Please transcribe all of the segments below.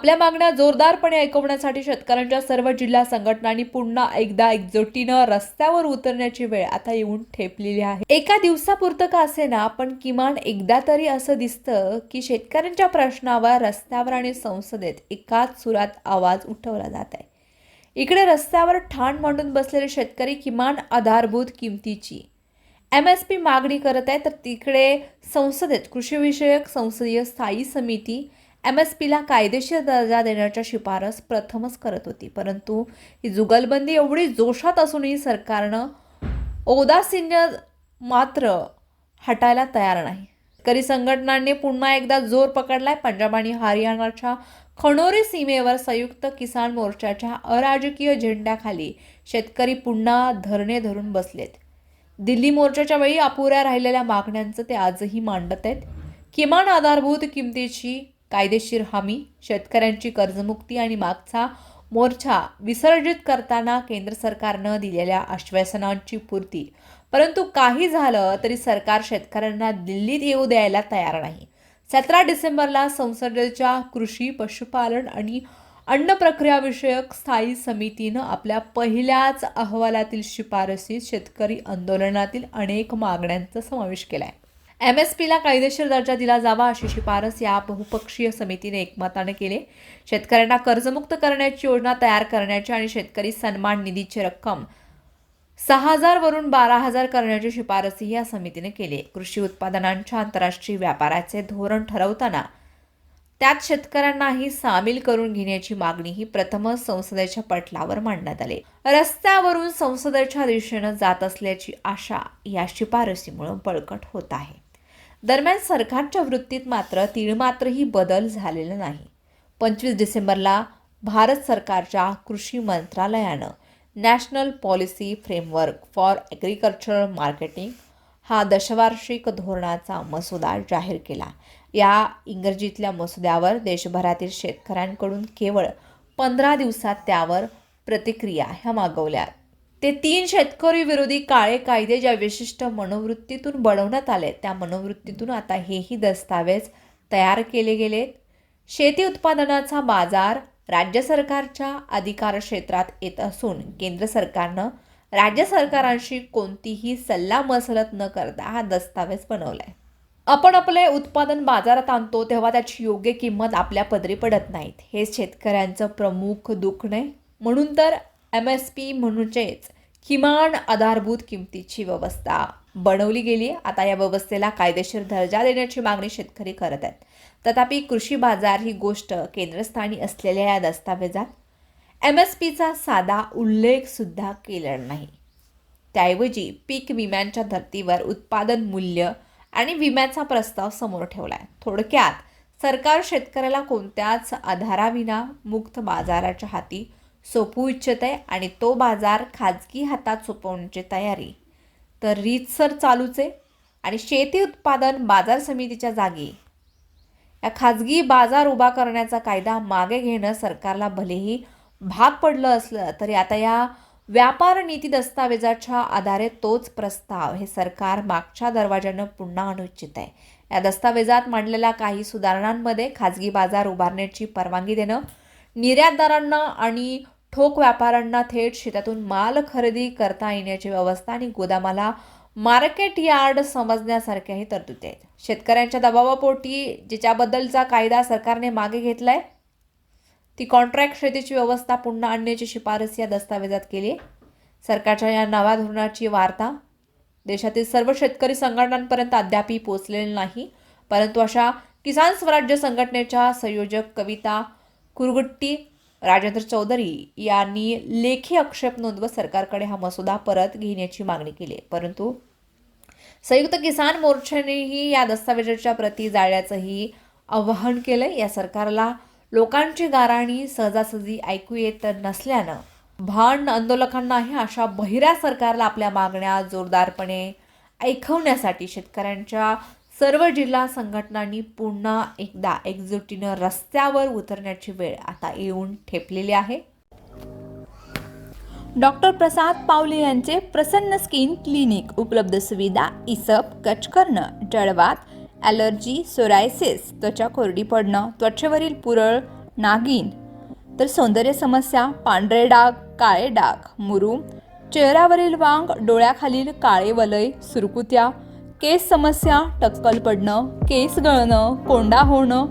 आपल्या मागण्या जोरदारपणे ऐकवण्यासाठी शेतकऱ्यांच्या सर्व जिल्हा संघटनांनी पुन्हा एकदा एकजुटीनं रस्त्यावर उतरण्याची वेळ आता येऊन ठेपलेली आहे. एका दिवसापुरतं का असे ना पण किमान एकदा तरी असं दिसतं की शेतकऱ्यांच्या प्रश्नावर रस्त्यावर आणि संसदेत एकाच सुरात आवाज उठवला जात आहे. इकडे रस्त्यावर ठाण मांडून बसलेले शेतकरी किमान आधारभूत किमतीची. एम एस पी मागणी करत आहे तर तिकडे संसदेत कृषीविषयक संसदीय स्थायी समिती एम एस पीला कायदेशीर दर्जा देण्याच्या शिफारस प्रथमच करत होती. परंतु ही जुगलबंदी एवढी जोशात असूनही सरकारनं औदासीन्य मात्र हटायला तयार नाही. शेतकरी संघटनांनी पुन्हा एकदा जोर पकडलाय. पंजाब आणि हरियाणाच्या खणोरी सीमेवर संयुक्त किसान मोर्चाच्या अराजकीय झेंड्याखाली शेतकरी पुन्हा धरणे धरून बसलेत. दिल्ली मोर्चाच्या वेळी अपुऱ्या राहिलेल्या मागण्यांचं ते आजही मांडत आहेत. किमान आधारभूत किमतीची कायदेशीर हमी शेतकऱ्यांची कर्जमुक्ती आणि मागचा मोर्चा विसर्जित करताना केंद्र सरकारनं दिलेल्या आश्वासनांची पूर्ती. परंतु काही झालं तरी सरकार शेतकऱ्यांना दिल्लीत येऊ द्यायला तयार नाही. सतरा डिसेंबरला संसदेच्या कृषी पशुपालन आणि अन्न प्रक्रियाविषयक स्थायी समितीनं आपल्या पहिल्याच अहवालातील शिफारसीत शेतकरी आंदोलनातील अनेक मागण्यांचा समावेश केला आहे एम एस पीला कायदेशीर दर्जा दिला जावा अशी शिफारस या बहुपक्षीय समितीने एकमताने केले. शेतकऱ्यांना कर्जमुक्त करण्याची योजना तयार करण्याची आणि शेतकरी सन्मान निधीची रक्कम सहा हजार वरून बारा हजार करण्याची शिफारसही या समितीने केली. कृषी उत्पादनांच्या आंतरराष्ट्रीय व्यापाराचे धोरण ठरवताना त्यात शेतकऱ्यांनाही सामील करून घेण्याची मागणीही प्रथमच संसदेच्या पटलावर मांडण्यात आली. रस्त्यावरून संसदेच्या दिशेनं जात असल्याची आशा या शिफारसीमुळे बळकट होत आहे. दरम्यान सरकारच्या वृत्तीत मात्र तीळमात्रही बदल झालेला नाही. पंचवीस डिसेंबरला भारत सरकारच्या कृषी मंत्रालयानं national policy framework for agricultural marketing हा दशवार्षिक धोरणाचा मसुदा जाहीर केला. या इंग्रजीतल्या मसुद्यावर देशभरातील शेतकऱ्यांकडून केवळ पंधरा दिवसात त्यावर प्रतिक्रिया ह्या मागवल्या ते तीन शेतकरी विरोधी काळे कायदे ज्या विशिष्ट मनोवृत्तीतून बनवण्यात आले त्या मनोवृत्तीतून आता हेही दस्तावेज तयार केले गेलेत. शेती उत्पादनाचा बाजार राज्य सरकारच्या अधिकार क्षेत्रात येत असून केंद्र सरकारनं राज्य सरकारांशी कोणतीही सल्लामसलत न करता हा दस्तावेज बनवलाय. आपण आपले उत्पादन बाजारात आणतो तेव्हा त्याची योग्य किंमत आपल्या पदरी पडत नाहीत. हे शेतकऱ्यांचं प्रमुख दुःख नाही म्हणून तर एम एस पी म्हणजेच किमान आधारभूत किमतीची व्यवस्था बनवली गेली. आता या व्यवस्थेला कायदेशीर दर्जा देण्याची मागणी शेतकरी करत आहेत. तथापि कृषी बाजार ही गोष्ट केंद्रस्थानी असलेल्या या दस्तावेजात एम एस पीचा साधा उल्लेखसुद्धा केला केलेला नाही. त्याऐवजी पीक विम्यांच्या धर्तीवर उत्पादन मूल्य आणि विम्याचा प्रस्ताव समोर ठेवला आहे थोडक्यात सरकार शेतकऱ्याला कोणत्याच आधाराविना मुक्त बाजाराच्या हाती सोपू इच्छित आहे आणि तो बाजार खाजगी हातात सोपवण्याची तयारी. तर रीतसर चालूच आहे आणि शेती उत्पादन बाजार समितीच्या जागी. या खाजगी बाजार उभा करण्याचा कायदा मागे घेणं सरकारला भलेही भाग पडलं असलं तरी आता या व्यापार नीती दस्तावेजाच्या आधारे तोच प्रस्ताव हे सरकार मागच्या दरवाजानं पुन्हा आणू इच्छित आहे. या दस्तावेजात मांडलेल्या काही सुधारणांमध्ये खाजगी बाजार उभारण्याची परवानगी देणं निर्यातदारांना आणि ठोक व्यापाऱ्यांना थेट शेतातून माल खरेदी करता येण्याची व्यवस्था आणि गोदामाला मार्केट यार्ड समजण्यासारख्याही तरतुदी आहेत. शेतकऱ्यांच्या दबावापोटी जिच्याबद्दलचा कायदा सरकारने मागे घेतला आहे ती कॉन्ट्रॅक्ट शेतीची व्यवस्था पुन्हा आणण्याची शिफारस या दस्तावेजात केली सरकारच्या या नव्या धोरणाची वार्ता देशातील सर्व शेतकरी संघटनांपर्यंत अद्यापही पोचलेली नाही परंतु अशा किसान स्वराज्य संघटनेच्या संयोजक कविता कुरगुट्टी राजेंद्र चौधरी यांनी लेखी आक्षेप नोंदवत सरकारकडे हा मसुदा परत घेण्याची मागणी केली परंतु संयुक्त किसान मोर्चानेही या दस्तावेजाच्या प्रती जाळ्याचंही आवाहन केलंय. या सरकारला लोकांची गाराणी सहजासहजी ऐकू येत नसल्यानं भांड आंदोलकांनाही अशा बहिऱ्या सरकारला आपल्या मागण्या जोरदारपणे ऐकवण्यासाठी शेतकऱ्यांच्या सर्व जिल्हा संघटनांनी पुन्हा एकदा एकजुटीनं रस्त्यावर उतरण्याची वेळ आता येऊन ठेपलेली आहे. डॉक्टर प्रसाद पावले यांचे प्रसन्न स्किन क्लिनिक उपलब्ध सुविधा इसप कच करणं जळवात ॲलर्जी सोरायसिस त्वचा कोरडी पडणं त्वचेवरील पुरळ नागिन तर सौंदर्य समस्या पांढरे डाग काळे डाग मुरूम चेहऱ्यावरील वांग डोळ्याखालील काळे वलय सुरकुत्या केस समस्या टक्कल पडणं केस गळणं कोंडा होणं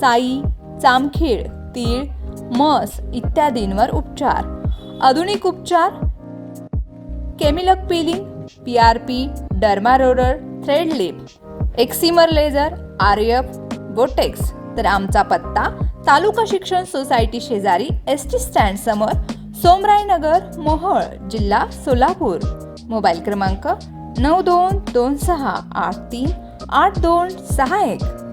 चाई चामखीळ तीळ मस इत्यादींवर उपचार. आधुनिक उपचार? केमिलक peeling P R P derma roller thread lift excimer laser R F Botox तर आमचा पत्ता तालुका शिक्षण सोसायटी शेजारी एस टी स्टँड समोर सोमरायनगर मोहळ जिल्हा सोलापूर. मोबाईल क्रमांक नऊ दोन दोन सहा आठ तीन आठ दोन सहा एक.